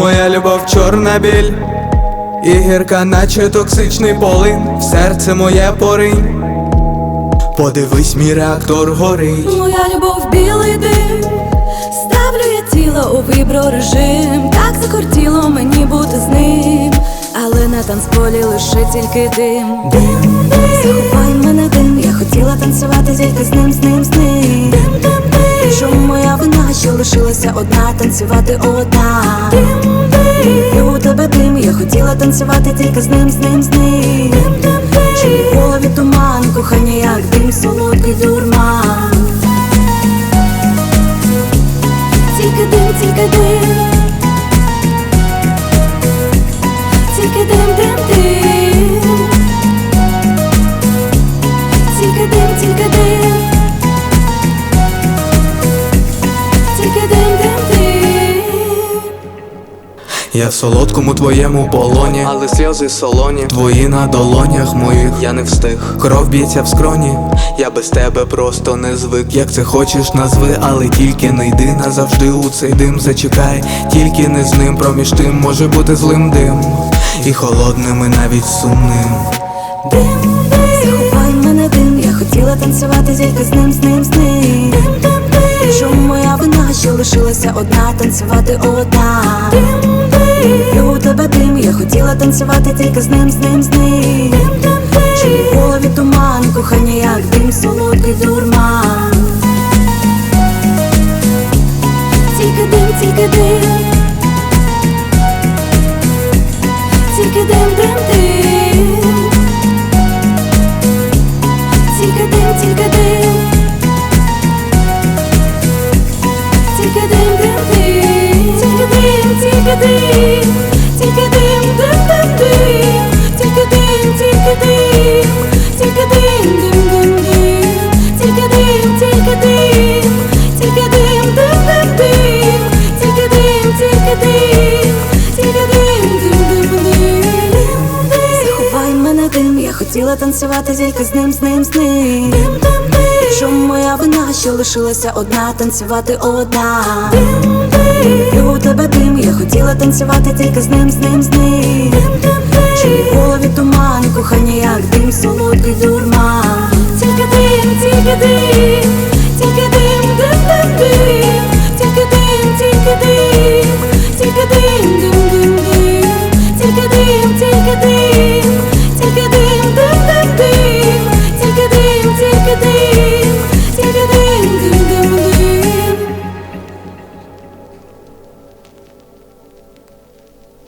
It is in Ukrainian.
Моя любов чорна біль, і гірка, наче токсичний полин, в серце моє поринь. Подивись, мій реактор горить. Моя любов білий дим, ставлю я тіло у віброрежим Так закортіло мені бути з ним, але на танцполі лише тільки дим. Дим, дим, лишилася одна, танцювати одна. У тебе дим, я хотіла танцювати тільки з ним, з ним, з ним. Чи в голові туман, кохання, як дим, солодкий дурман. Я в солодкому твоєму полоні, але сльози солоні, твої на долонях моїх, я не встиг. Кров б'ється в скроні, я без тебе просто не звик. Як це хочеш, назви, але тільки не йди назавжди у цей дим. Зачекай, тільки не з ним. Проміж тим може бути злим дим, і холодним, і навіть сумним. Дим, дим Захопай мене дим, я хотіла танцювати тільки з ним, з ним, з ним. Дим, дим, дим. Чому моя вина, що лишилася одна, танцювати одна? Дим, І у тебе дим, я хотіла танцювати тільки з ним, з ним, з ним. Чи в голові туман, кохання, як дим, солодкий дурман. Тільки дим, тільки дим тільки дим Тільки дим, дим, дим, дим. Тільки дим, тільки дим Тільки дим, дим, дим, дим. Тільки дим, тільки дим Тільки дим, дим, дим, дим. Тільки дим, тільки дим Тільки дим, дим, дим, дим. Заховай мене дим, я хотіла танцювати тільки з ним, з ним, з ним. Дим, дим, дим. Чому моя вина, що лишилася одна, танцювати одна. Дим, дим. У тебе дим, хотіла танцювати тільки з ним, з ним, з ним. Чи в голові туман, кохання, як дим, солодкий дурман. Тільки дим, тільки дим